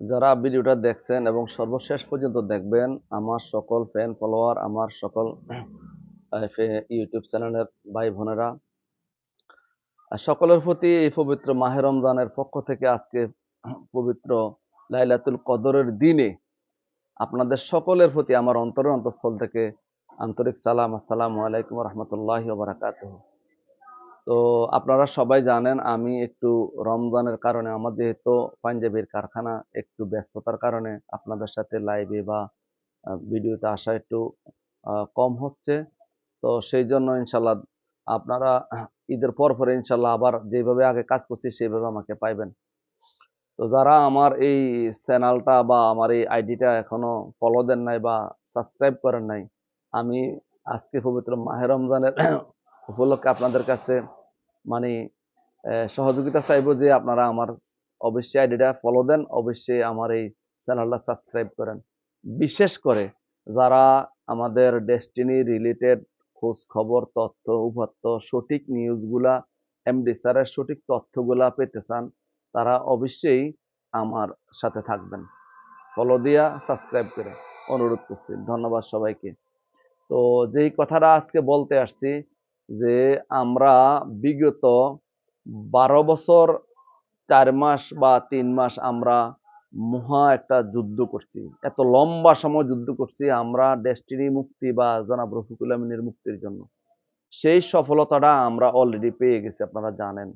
যারা ভিডিওটা দেখছেন এবং সর্বশেষ পর্যন্ত দেখবেন, আমার সকল ফ্যান ফলোয়ার আমার সকল ইউটিউব চ্যানেলের ভাই বোনেরা সকলের প্রতি এই পবিত্র মাহে রমজানের পক্ষ থেকে আজকে পবিত্র লাইলাতুল কদরের দিনে আপনাদের সকলের প্রতি আমার অন্তরের অন্তঃস্থল থেকে আন্তরিক সালাম, আসসালামু আলাইকুম রহমতুল্লাহ তো আপনারা সবাই জানেন আমি একটু রমজানের কারণে আমার যেহেতু পাঞ্জাবির কারখানা একটু ব্যস্ততার কারণে আপনাদের সাথে লাইভে বা ভিডিওতে আসা একটু কম হচ্ছে। তো সেই জন্য ইনশাল্লাহ আপনারা ঈদের পর পরে ইনশাল্লাহ আবার যেভাবে আগে কাজ করছি সেইভাবে আমাকে পাইবেন। তো যারা আমার এই চ্যানেলটা বা আমার এই আইডিটা এখনও ফলো দেন নাই বা সাবস্ক্রাইব করেন নাই, আমি আজকে পবিত্র মাহে রমজানের উপলক্ষে আপনাদের কাছে মানে সহযোগিতা চাইব যে আপনারা আমার অবশ্যই আইডিটা ফলো দেন, অবশ্যই আমার এই চ্যানেলটা সাবস্ক্রাইব করেন। বিশেষ করে যারা আমাদের ডেস্টিনি রিলেটেড খোঁজ খবর, তথ্য, উপাত্ত, সঠিক নিউজগুলা এমডি স্যারের সঠিক তথ্যগুলা পেতে চান, তারা অবশ্যই আমার সাথে থাকবেন। ফলো দিয়া সাবস্ক্রাইব করে। অনুরোধ করছি। ধন্যবাদ সবাইকে। তো যেই কথাটা আজকে বলতে আসছি যে আমরা বিগত বারো বছর, চার মাস বা তিন মাস আমরা মহা একটা যুদ্ধ করছি। এত লম্বা সময় যুদ্ধ করছি আমরা ডেস্টিনি মুক্তি বা জনাব রফিকুল আমিনের মুক্তির জন্য। সেই সফলতাটা আমরা অলরেডি পেয়ে গেছি, আপনারা জানেন।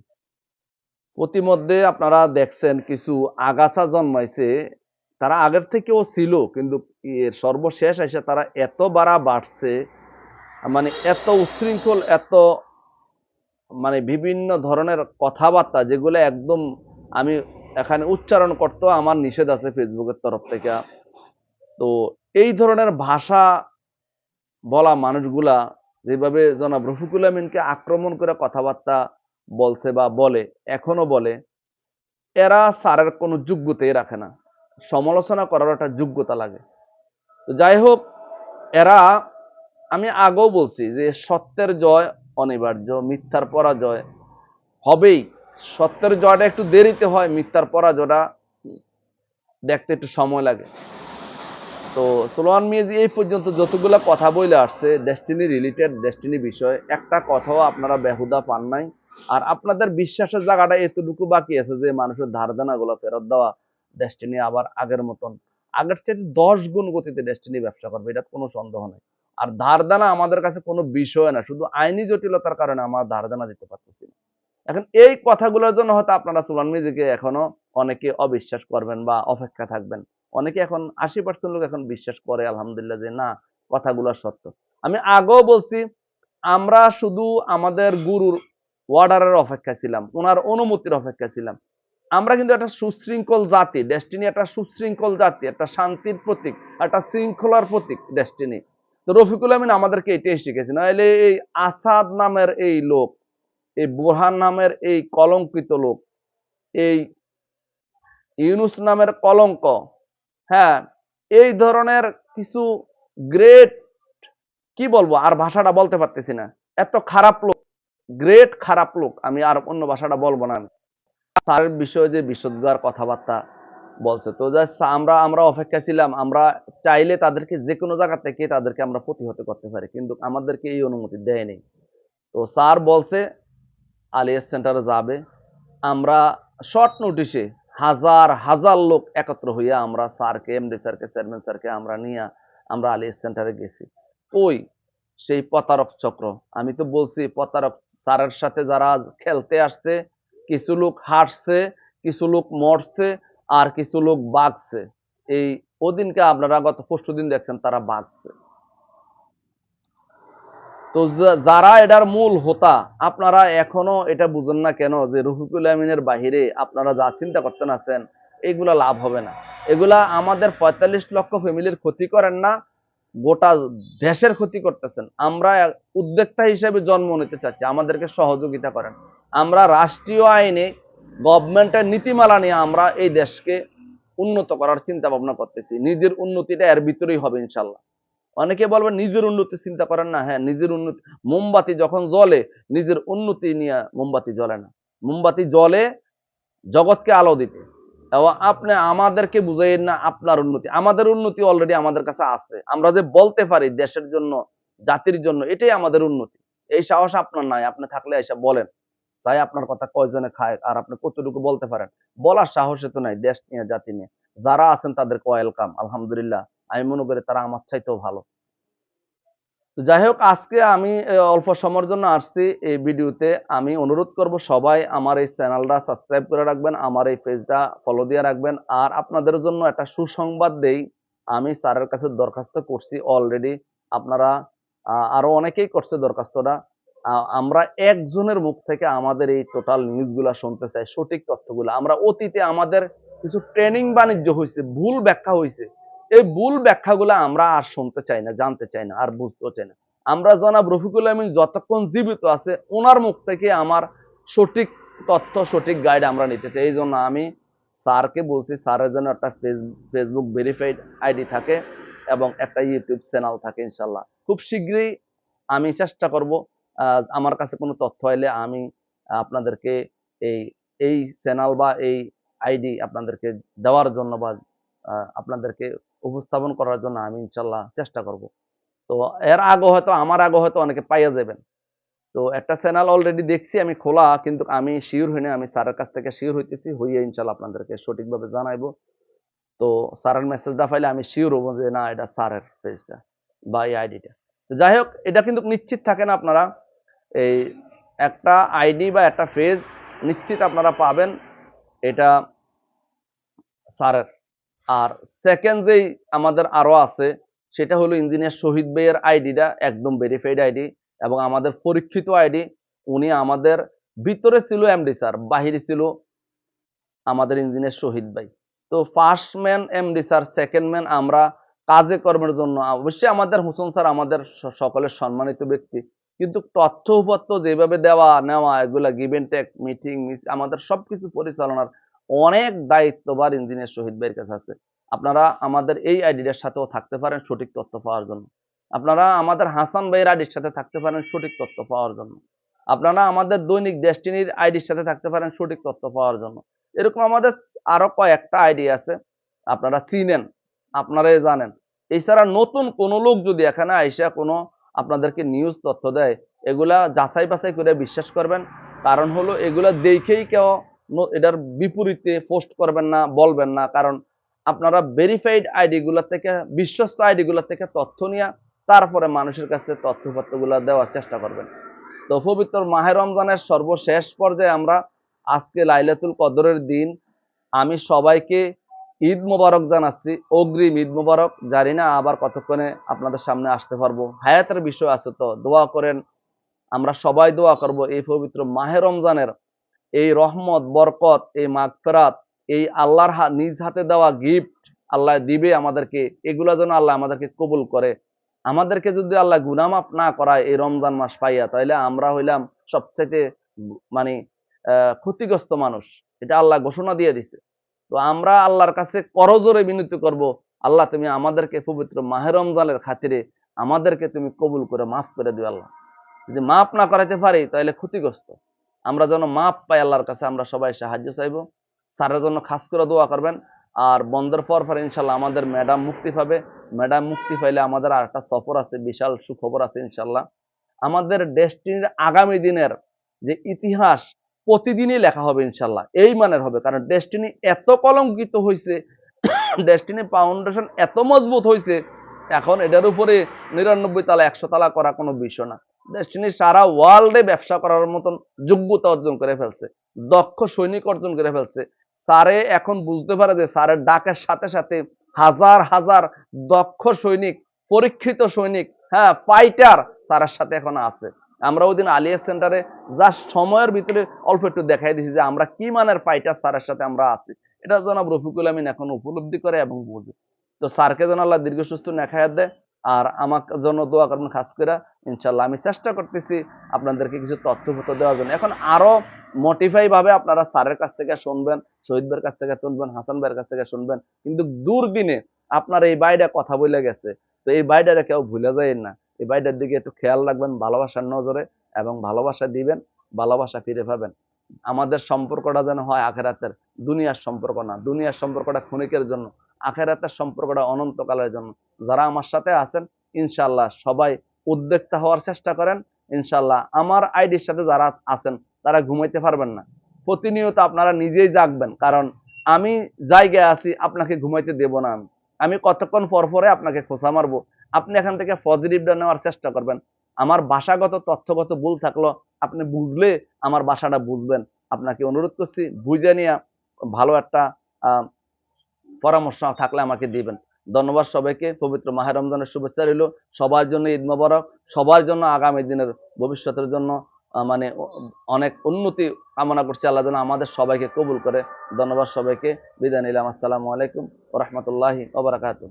প্রতিমধ্যে আপনারা দেখছেন কিছু আগাছা জন্মাইছে, তারা আগের থেকেও ছিল, কিন্তু এর সর্বশেষ এসে তারা এত বাড়া বাড়ছে মানে এত উচ্ছৃঙ্খল, এত মানে বিভিন্ন ধরনের কথাবার্তা যেগুলো একদম আমি এখানে উচ্চারণ করতেও আমার নিষেধ আছে ফেসবুকের তরফ থেকে। তো এই ধরনের ভাষা বলা মানুষগুলা যেভাবে জনাব রফিকুল আমিনকে আক্রমণ করে কথাবার্তা বলছে বা বলে, এখনও বলে, এরা স্যারের কোনো যোগ্যতাই রাখে না। সমালোচনা করার একটা যোগ্যতা লাগে। তো যাই হোক, এরা আমি আগেও বলছি যে সত্যের জয় অনিবার্য, মিথ্যার পরাজয় হবেই। সত্যের জয়টা একটু দেরিতে হয়, মিথ্যার পরাজয়টা দেখতে একটু সময় লাগে। তো সোলোয়ান মিয়াজি এই পর্যন্ত যতগুলা কথা বলে আসছে ডেস্টিনি রিলেটেড ডেস্টিনি বিষয়, একটা কথাও আপনারা বেহুদা পান নাই। আর আপনাদের বিশ্বাসের জায়গাটা এতটুকু বাকি আছে যে মানুষের ধারগুলো ফেরত দেওয়া ডেস্টিনি আবার আগের মতন। আগের চেয়ে দশ গুণ গতিতে ডেস্টিনি ব্যবসা করবে এটা কোনো সন্দেহ নেই। আর ধার দেনা আমাদের কাছে কোনো বিষয় না, শুধু আইনি জটিলতার কারণে আমরা ধার দেনা দিতে পারতেছি না। এখন এই কথাগুলোর জন্য হয়তো আপনারা সুলান মিউজিকে এখনও অনেকে অবিশ্বাস করবেন বা অপেক্ষা থাকবেন। অনেকে এখন আশি পার্সেন্ট লোক এখন বিশ্বাস করে, আলহামদুলিল্লাহ, যে না, কথাগুলো সত্য। আমি আগেও বলছি, আমরা শুধু আমাদের গুরুর ওয়ার্ডারের অপেক্ষা ছিলাম ওনার অনুমতির অপেক্ষা ছিলাম। আমরা কিন্তু একটা সুশৃঙ্খল জাতি ডেস্টিনি একটা সুশৃঙ্খল জাতি, একটা শান্তির প্রতীক, একটা শৃঙ্খলার প্রতীক ডেস্টিনি তো রফিকুল আমিন আমাদেরকে এটাই শিখেছে, নাহলে এই আসাদ নামের এই লোক, এই বোরহান নামের এই কলঙ্কিত লোক, এই ইউনুস নামের কলঙ্ক হ্যাঁ এই ধরনের কিছু গ্রেট কি বলব, আর ভাষাটা বলতে পারতেছি না, এত খারাপ লোক গ্রেট খারাপ লোক, আমি আর অন্য ভাষাটা বলব না আমি। তার বিষয়ে যে বিশুদ্ধার কথাবার্তা বলছে। তো আমরা আমরা অপেক্ষা ছিলাম, আমরা চাইলে তাদেরকে যে কোনো জায়গা থেকে তাদেরকে আমরা প্রতিহত করতে পারি, কিন্তু আমাদেরকে এই অনুমতি দেয়নি। তো স্যার বলছে আলিয়া সেন্টারে যাবে। আমরা শর্ট নোটিশে হাজার হাজার লোক একত্র হইয়া আমরা স্যারকে এমডি স্যারকে চেয়ারম্যান স্যারকে আমরা নিয়ে আমরা আলিয়াস সেন্টারে গেছি। ওই সেই প্রতারক চক্র, আমি তো বলছি, প্রতারক স্যারের সাথে যারা খেলতে আসছে, কিছু লোক হাসছে কিছু লোক মরছে আর কিছু লোক বাগছে এই ওদিনকে আপনারা গত পরশু দিন দেখছেন তারা বাগছে তো যারা এটার মূল হোতা, আপনারা এখনও এটা বুঝেন না কেন যে রফিকুল আমিনের বাহিরে আপনারা যা চিন্তা করতেন আছেন, এগুলা লাভ হবে না। এগুলা আমাদের পঁয়তাল্লিশ লক্ষ ফ্যামিলির ক্ষতি করেন না, গোটা দেশের ক্ষতি করতেছেন। আমরা উদ্যোক্তা হিসেবে জন্ম নিতে চাচ্ছি, আমাদেরকে সহযোগিতা করেন। আমরা রাষ্ট্রীয় আইনে গভর্নমেন্টের নীতিমালা নিয়ে আমরা এই দেশকে উন্নত করার চিন্তা ভাবনা করতেছি। নিজের উন্নতিটা এর ভিতরেই হবে ইনশাল্লাহ। অনেকে বলবেন, নিজের উন্নতি চিন্তা করেন না। হ্যাঁ নিজের উন্নতি, মোমবাতি যখন জ্বলে, নিজের উন্নতি নিয়ে মোমবাতি জ্বলে না। মোমবাতি জলে জগৎকে আলো দিতে। এবং আপনি আমাদেরকে বুঝাইন না আপনার উন্নতি। আমাদের উন্নতি অলরেডি আমাদের কাছে আছে। আমরা যে বলতে পারি দেশের জন্য, জাতির জন্য, এটাই আমাদের উন্নতি। এই সাহস আপনার নাই। আপনি থাকলে এসে বলেন। চাই আপনার কথা কয়জনে খায় আর আপনি কতটুকু বলতে পারেন? বলার সাহস তো নাই দেশ নিয়ে জাতি নিয়ে। যারা আছেন তাদেরকে ওয়েলকাম আলহামদুলিল্লাহ। আমি মনে করি তারা আমার চাইতেও ভালো। তো যাই হোক আজকে আমি অল্প সময়ের জন্য আসছি এই ভিডিওতে। আমি অনুরোধ করব সবাই আমার এই চ্যানেলটা সাবস্ক্রাইব করে রাখবেন আমার এই পেজটা ফলো দিয়ে রাখবেন। আর আপনাদের জন্য একটা সুসংবাদ দেই আমি স্যারের কাছে দরখাস্ত করছি অলরেডি আপনারা আহ, আরও অনেকেই করছে দরখাস্তটা। আমরা একজনের মুখ থেকে আমাদের এই টোটাল নিউজগুলা শুনতে চাই, সঠিক তথ্যগুলো। আমরা অতীতে আমাদের কিছু ট্রেনিং বাণিজ্য হয়েছে ভুল ব্যাখ্যা হয়েছে এই ভুল ব্যাখ্যাগুলো আমরা আর শুনতে চাই না, জানতে চাই না, আর বুঝতেও চাই না। আমরা জনাব রফিকুল আমিন যতক্ষণ জীবিত আছে, ওনার মুখ থেকে আমার সঠিক তথ্য, সঠিক গাইড আমরা নিতে চাই। এই জন্য আমি স্যারকে বলছি, স্যারের জন্য একটা ফেসবুক ভেরিফাইড আইডি থাকে এবং একটা ইউটিউব চ্যানেল থাকে, ইনশাল্লাহ। খুব শীঘ্রই আমি চেষ্টা করব আমার কাছে কোনো তথ্য এলে আমি আপনাদেরকে এই এই চ্যানেল বা এই আইডি আপনাদেরকে দেওয়ার জন্য বা আপনাদেরকে উপস্থাপন করার জন্য আমি ইনশাল্লাহ চেষ্টা করব। তো এর আগে হয়তো, আমার আগে হয়তো অনেকে পাইয়া যাবেন। তো একটা চ্যানেল অলরেডি দেখছি, আমি খোলা, কিন্তু আমি শিওর হইনি, আমি স্যারের কাছ থেকে শিওর হইতেছি, হইয়ে ইনশাল্লাহ আপনাদেরকে সঠিকভাবে জানাইবো। তো স্যারের মেসেজটা পাইলে আমি শিওর হব যে না, এটা স্যারের পেজটা বা এই আইডিটা যাই হোক, এটা কিন্তু নিশ্চিত থাকে না আপনারা। এই একটা আইডি বা একটা ফেজ নিশ্চিত আপনারা পাবেন, এটা স্যারের। আর সেকেন্ড যেই আমাদের আরও আছে, সেটা হলো ইঞ্জিনিয়ার শহীদ ভাইয়ের আইডিটা, একদম ভেরিফাইড আইডি, এবং আমাদের পরীক্ষিত আইডি, উনি আমাদের ভিতরে ছিল এমডি স্যার, বাহিরে ছিল আমাদের ইঞ্জিনিয়ার শহীদ ভাই। তো first man MD sir second man আমরা কাজে কর্মের জন্য, অবশ্যই আমাদের হোসেন স্যার আমাদের সকলের সম্মানিত ব্যক্তি। কিন্তু তথ্য উপত্য যেভাবে দেওয়া, নেওয়া, এগুলা গিভেন টেক মিটিং আমাদের সবকিছু পরিচালনার অনেক দায়িত্ববার ইঞ্জিনিয়ার শহীদ ভাইয়ের কাছে আছে। আপনারা আমাদের এই আইডিটার সাথেও থাকতে পারেন সঠিক তথ্য পাওয়ার জন্য। আপনারা আমাদের হাসান ভাইয়ের আইডির সাথে থাকতে পারেন সঠিক তথ্য পাওয়ার জন্য। আপনারা আমাদের দৈনিক ডেস্টিনির আইডির সাথে থাকতে পারেন সঠিক তথ্য পাওয়ার জন্য। এরকম আমাদের আরও কয়েকটা আইডি আছে, আপনারা চিনেন, আপনারাই জানেন। এছাড়া নতুন কোন লোক যদি এখানে আইসা কোনো আপনাদেরকে নিউজ তথ্য দেয়। এগুলা যাচাই বাছাই করে বিশ্বাস করবেন। কারণ হলো এগুলা দেখেই কেউ এটার বিপরীতে পোস্ট করবেন না, বলবেন না। কারণ আপনারা ভেরিফাইড আইডি গুলা থেকে, বিশ্বস্ত আইডি গুলা থেকে তথ্য নিয়ে তারপরে মানুষের কাছে তথ্যপত্রগুলা দেওয়ার চেষ্টা করবেন। তো পবিত্র মাহে রমজানের সর্বশেষ পর্যায়ে আমরা আজকে লাইলাতুল কদরের দিন, আমি সবাইকে ঈদ মোবারক জানাচ্ছি। অগ্রিম ঈদ মোবারক। জানি না আবার কতক্ষণে আপনাদের সামনে আসতে পারব। হায়াতের বিষয় আছে তো, দোয়া করেন। আমরা সবাই দোয়া করব এই পবিত্র মাহে রমজানের। এই রহমত, বরকত, এই মাগফেরাত, এই আল্লাহর হা- নিজ হাতে দেওয়া গিফট আল্লাহ দিবে আমাদেরকে। এগুলা যেন আল্লাহ আমাদেরকে কবুল করে। আমাদেরকে যদি আল্লাহ গুনামাফ না করায় এই রমজান মাস পাইয়া তাহলে আমরা হইলাম সবচাইতে গু- মানে ক্ষতিগ্রস্ত মানুষ। এটা আল্লাহ ঘোষণা দিয়ে দিছে। তো আমরা আল্লাহর কাছে করজোরে বিনতি করব, আল্লাহ তুমি আমাদেরকে পবিত্র মাহে রমজানের খাতিরে আমাদেরকে তুমি কবুল করে মাফ করে দিও আল্লাহ। যদি মাফ না করাইতে পারি, তাহলে ক্ষতিগ্রস্ত। আমরা যেন মাপ পাই আল্লাহর কাছে, আমরা সবাই সাহায্য চাইব। স্যারের জন্য খাস করে দোয়া করবেন। আর বন্ধের পর পর ইনশাল্লাহ আমাদের ম্যাডাম মুক্তি পাবে। ম্যাডাম মুক্তি পাইলে আমাদের আর একটা সফর আছে, বিশাল সুখবর আছে ইনশাল্লাহ। আমাদের ডেস্টিনির আগামী দিনের যে ইতিহাস প্রতিদিনই লেখা হবে ইনশাল্লাহ এই মানের হবে, কারণ ডেস্টিনি এত কলঙ্কিত হয়েছে ডেস্টিনি ফাউন্ডেশন এত মজবুত হয়েছে এখন এটার উপরে নিরানব্বই তালা, একশো তালা করা কোনো বিষয় না। ডেস্টিনি সারা ওয়ার্ল্ডে ব্যবসা করার মতন যোগ্যতা অর্জন করে ফেলছে, দক্ষ সৈনিক অর্জন করে ফেলছে। স্যারে এখন বুঝতে পারে যে স্যারের ডাকের সাথে সাথে হাজার হাজার দক্ষ সৈনিক, পরীক্ষিত সৈনিক হ্যাঁ ফাইটার স্যারের সাথে এখন আছে। আমরা ওই দিন আলিয়া সেন্টারে জাস্ট সময়ের ভিতরে অল্প একটু দেখাই দিছি যে আমরা কি মানের ফাইটার স্যারের সাথে আমরা আছি। এটা জনাব রফিকুল আমিন এখন উপলব্ধি করে এবং বুঝে তো স্যারকে যেন আল্লাহ দীর্ঘ সুস্থ নেখায়াত দেয়, আর আমার জন্য দোয়া করবেন খাস করে ইনশাল্লাহ আমি চেষ্টা করতেছি আপনাদেরকে কিছু তথ্যপত্র দেওয়ার জন্য। এখন আরও মোটিফাই ভাবে আপনারা স্যারের কাছ থেকে শুনবেন, শহীদ ভাইয়ের কাছ থেকে শুনবেন, হাসান ভাইয়ের কাছ থেকে শুনবেন, কিন্তু দুর্দিনে আপনার এই বাইটা কথা বলে গেছে। তো এই বাইটারে কেউ ভুলে যায় না। এই বাইটার দিকে একটু খেয়াল রাখবেন, ভালোবাসার নজরে এবং ভালোবাসা দিবেন, ভালোবাসা ফিরে পাবেন। আমাদের সম্পর্কটা যেন হয় আখেরাতের, দুনিয়ার সম্পর্ক না। দুনিয়ার সম্পর্কটা ক্ষণিকের জন্য, আখেরাতের সম্পর্কটা অনন্তকালের জন্য। যারা আমার সাথে আছেন ইনশাল্লাহ সবাই উদ্যোক্তা হওয়ার চেষ্টা করেন। ইনশাল্লাহ আমার আইডির সাথে যারা আছেন, তারা ঘুমাইতে পারবেন না। প্রতিনিয়ত আপনারা নিজেই জাগবেন, কারণ আমি জায়গায় আছি, আপনাকে ঘুমাইতে দেব না আমি। আমি কতক্ষণ পর পরে আপনাকে খোঁচা মারবো? আপনি এখান থেকে পজিটিভটা নেওয়ার চেষ্টা করবেন। আমার ভাষাগত, তথ্যগত ভুল থাকল, আপনি বুঝলে আমার ভাষাটা বুঝবেন। আপনাকে অনুরোধ করছি, বুঝে নিয়ে ভালো একটা পরামর্শ থাকলে আমাকে দিবেন। ধন্যবাদ সবাইকে, পবিত্র মাহের রমজানের শুভেচ্ছা রইল। সবার জন্য ঈদ মোবারক, সবার জন্য আগামী দিনের, ভবিষ্যতের জন্য মানে অনেক উন্নতি কামনা করছি আল্লাহ যেন আমাদের সবাইকে কবুল করে। ধন্যবাদ সবাইকে, বিদায় নিলাম। আসসালামু আলাইকুম রহমতুল্লাহি ওবরাকাতুহ